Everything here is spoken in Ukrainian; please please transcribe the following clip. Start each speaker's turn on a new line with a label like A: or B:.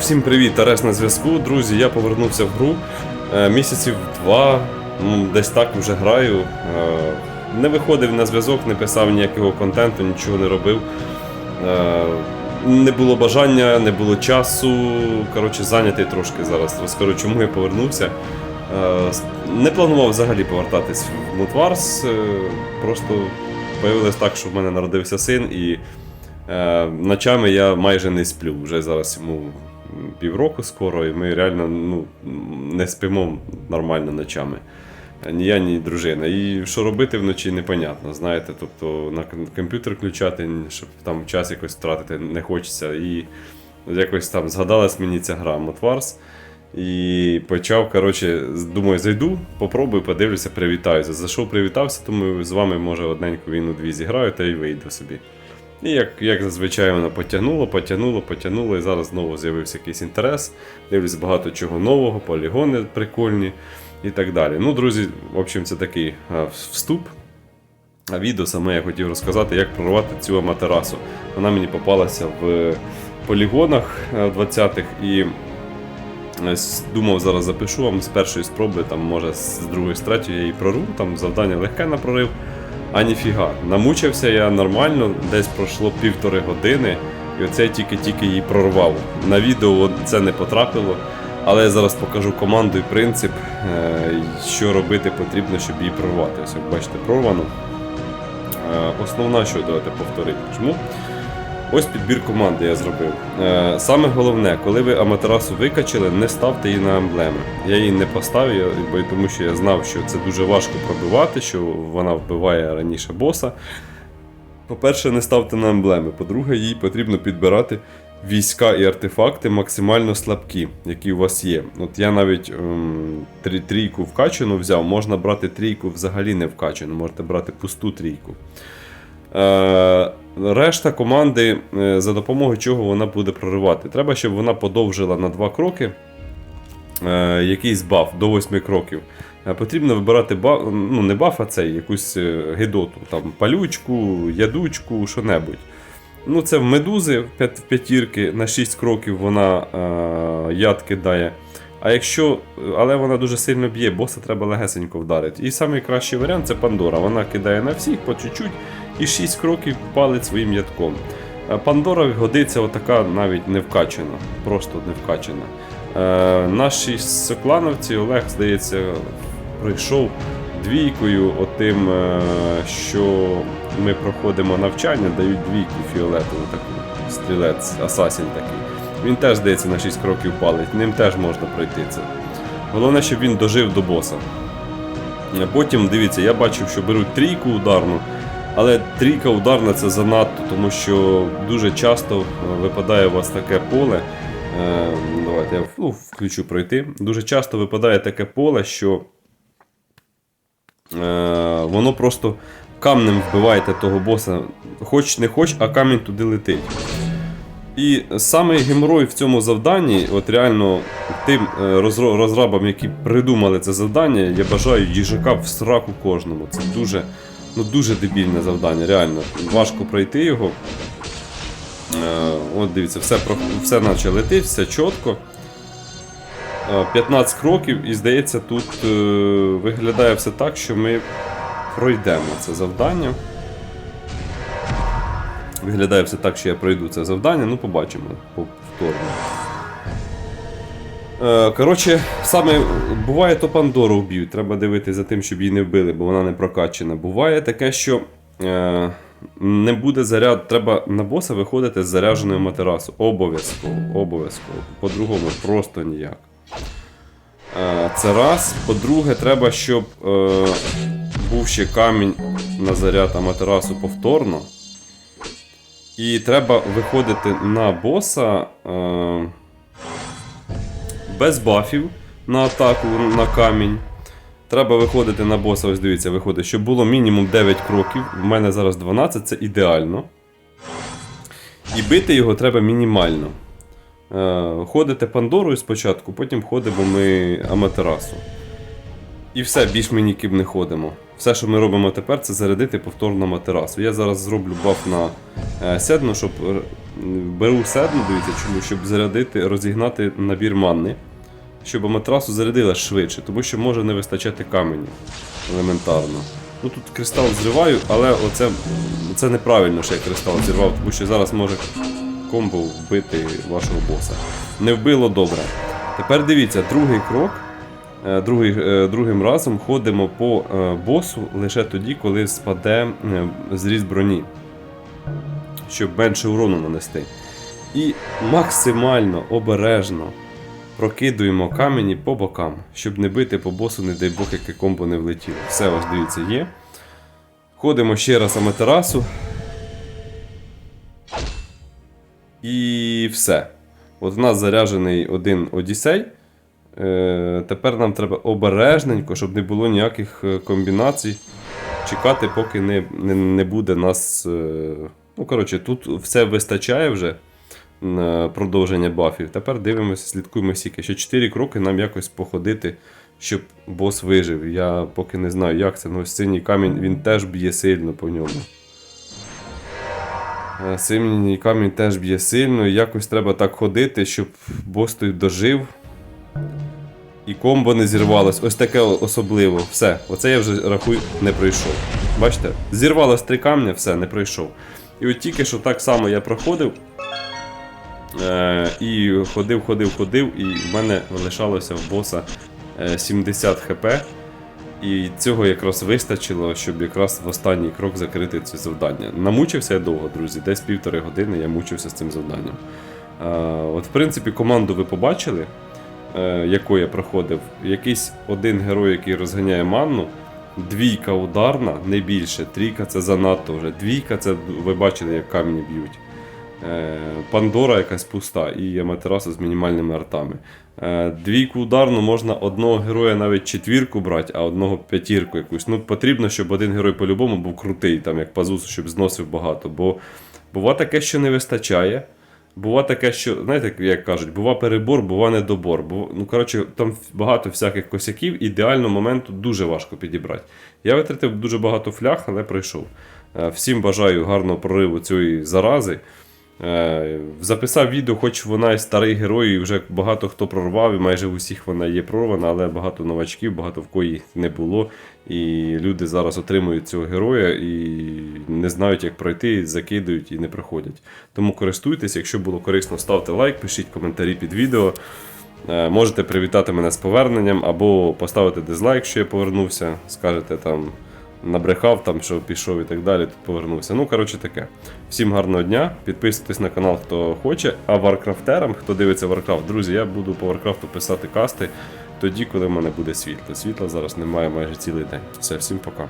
A: Всім привіт, Арес на зв'язку. Друзі, я повернувся в гру. Е, Місяців два, ну, десь так вже граю. Е, Не виходив на зв'язок, не писав ніякого контенту, нічого не робив. Е, Не було бажання, не було часу. Коротше, зайнятий трошки зараз. Розкажу, чому я повернувся. Не планував взагалі повертатись в Мутварс. Просто появилось так, що в мене народився син, і ночами я майже не сплю. Вже зараз йому півроку скоро, і ми реально ну, не спимо нормально ночами. Ні я, ні дружина. І що робити вночі, непонятно. Знаєте, тобто на комп'ютер включати, щоб там час якось втратити не хочеться. І якось там згадалась мені ця гра Мотварс. І почав, коротше, думаю, зайду, попробую, подивлюся, привітаюся. Зайшов, привітався, думаю, з вами може одненьку війну-дві зіграю та й вийду собі. І як, як зазвичай воно потягнуло, потягнуло, потягнуло, і зараз знову з'явився якийсь інтерес. Дивлюсь багато чого нового, полігони прикольні і так далі. Ну, друзі, в общем, це такий а, вступ. А відео саме я хотів розказати, як прорвати цю аматерасу. Вона мені попалася в полігонах е, 20-х і е, думав, зараз запишу вам з першої спроби, там, може з другої, з третьої я її прорву, там завдання легке на прорив. А ніфіга. Намучився я нормально, десь пройшло півтори години, і оце тільки-тільки її прорвав. На відео це не потрапило, але я зараз покажу команду і принцип, е, що робити потрібно, щоб її прорвати. Ось як бачите, прорвано. Е, Основна, що давайте повторити. Чому? Ось підбір команди я зробив. Е, Саме головне, коли ви Аматерасу викачали, не ставте її на емблеми. Я її не поставив, тому що я знав, що це дуже важко пробивати, що вона вбиває раніше боса. По-перше, не ставте на емблеми. По-друге, їй потрібно підбирати війська і артефакти максимально слабкі, які у вас є. От я навіть ем, трі- трійку вкачану взяв, можна брати трійку взагалі не вкачану, можете брати пусту трійку. Е, решта команди, е, за допомогою чого вона буде проривати. Треба, щоб вона подовжила на 2 кроки е, якийсь баф до 8 кроків. Потрібно вибирати баф, ну не баф, а цей, якусь гидоту, там палючку, ядучку, що-небудь. Ну, це в медузи в п'ятірки на 6 кроків вона е, яд кидає. А якщо, але вона дуже сильно б'є, боса треба легесенько вдарити. І найкращий варіант це Пандора. Вона кидає на всіх по чуть-чуть і 6 кроків палить своїм ядком. Е, Пандора годиться отака навіть не вкачана, просто не вкачана. Е, наші соклановці, Олег, здається, пройшов двійкою отим, е, що ми проходимо навчання, дають двійку фіолетову таку, стрілець, асасін такий. Він теж, здається, на 6 кроків палить, ним теж можна пройти це. Головне, щоб він дожив до боса. Е, Потім, дивіться, я бачив, що беруть трійку ударну, але трійка ударна це занадто, тому що дуже часто е, випадає у вас таке поле. Е, Давайте я ну, включу пройти. Дуже часто випадає таке поле, що е, воно просто камнем вбиваєте того боса. Хоч не хоч, а камінь туди летить. І саме геморой в цьому завданні, от реально тим розрабам, які придумали це завдання, я бажаю їжака в сраку кожному. Це дуже, ну, дуже дебільне завдання, реально. Важко пройти його. Е, От дивіться, все, все наче летить, все чітко. Е, 15 кроків, і здається, тут е, виглядає все так, що ми пройдемо це завдання. Виглядає все так, що я пройду це завдання, ну побачимо повторно. Е, Коротше, саме буває, то Пандору вб'ють. Треба дивитися за тим, щоб її не вбили, бо вона не прокачена. Буває таке, що е, не буде заряд. Треба на боса виходити з зарядженою матерасу. Обов'язково, обов'язково. По-другому просто ніяк. Е, Це раз. По-друге, треба, щоб е, був ще камінь на заряд Аматерасу повторно. І треба виходити на боса е, без бафів на атаку на камінь. Треба виходити на боса, ось дивіться, виходить, щоб було мінімум 9 кроків. У мене зараз 12, це ідеально. І бити його треба мінімально. Е, ходите Пандорою спочатку, потім ходимо ми Аматерасу. І все, більш ми ніким не ходимо. Все, що ми робимо тепер, це зарядити повторно матерасу. Я зараз зроблю баф на е, седно, щоб е, беру седно, дивіться, чому, щоб зарядити, розігнати набір манни, щоб матрасу зарядила швидше, тому що може не вистачати каменю елементарно. Ну тут кристал зриваю, але оце, це неправильно, що я кристал зірвав, тому що зараз може комбо вбити вашого боса. Не вбило добре. Тепер дивіться, другий крок. Е, Другий, е, другим разом ходимо по е, босу лише тоді, коли спаде зріз броні, щоб менше урону нанести. І максимально обережно прокидуємо камені по бокам, щоб не бити по босу, не дай Бог, яке комбо не влетіло. Все ось дивіться, є. Ходимо ще раз Аматерасу. І все. От в нас заряджений один Одіссей. Е, тепер нам треба обережненько, щоб не було ніяких е, комбінацій. Чекати, поки не, не, не буде нас. Е, ну, коротше, тут все вистачає вже продовження бафів. Тепер дивимося, слідкуємо стільки. Ще 4 кроки нам якось походити, щоб бос вижив. Я поки не знаю, як це. Ну, синій камінь він теж б'є сильно по ньому. Е, Синій камінь теж б'є сильно, якось треба так ходити, щоб бос той дожив. І комбо не зірвалось. Ось таке особливо. Все. Оце я вже рахую не пройшов. Бачите? Зірвалось три камня, все, не пройшов. І от тільки що так само я проходив. Е, і ходив, ходив, ходив, і в мене лишалося в боса е, 70 хп. І цього якраз вистачило, щоб якраз в останній крок закрити це завдання. Намучився я довго, друзі, десь півтори години я мучився з цим завданням. Е, от, в принципі, команду ви побачили, е, яку я проходив. Якийсь один герой, який розганяє манну, двійка ударна, не більше. Трійка це занадто вже. Двійка це ви бачили, як камені б'ють. Е, Пандора якась пуста і Аматераса з мінімальними артами. Е, Двійку ударну можна одного героя навіть четвірку брати, а одного п'ятірку якусь. Ну, потрібно, щоб один герой по-любому був крутий, там як Пазус, щоб зносив багато. Бо бува таке, що не вистачає. Бува таке, що, знаєте, як кажуть, бува перебор, бува недобор. Бува, ну, коротше, там багато всяких косяків, ідеально моменту дуже важко підібрати. Я витратив дуже багато флях, але пройшов. Е, Всім бажаю гарного прориву цієї зарази. Е, Записав відео, хоч вона і старий герой, і вже багато хто прорвав, і майже в усіх вона є прорвана, але багато новачків, багато в кої не було. І люди зараз отримують цього героя і не знають, як пройти, закидують і не проходять. Тому користуйтесь, якщо було корисно, ставте лайк, пишіть коментарі під відео. Е, Можете привітати мене з поверненням або поставити дизлайк, що я повернувся, скажете там набрехав, там, що пішов і так далі, тут повернувся. Ну, коротше таке. Всім гарного дня. Підписуйтесь на канал, хто хоче. А варкрафтерам, хто дивиться Варкрафт, друзі, я буду по Варкрафту писати касти тоді, коли в мене буде світло. Світла зараз немає майже цілий день. Все, всім пока.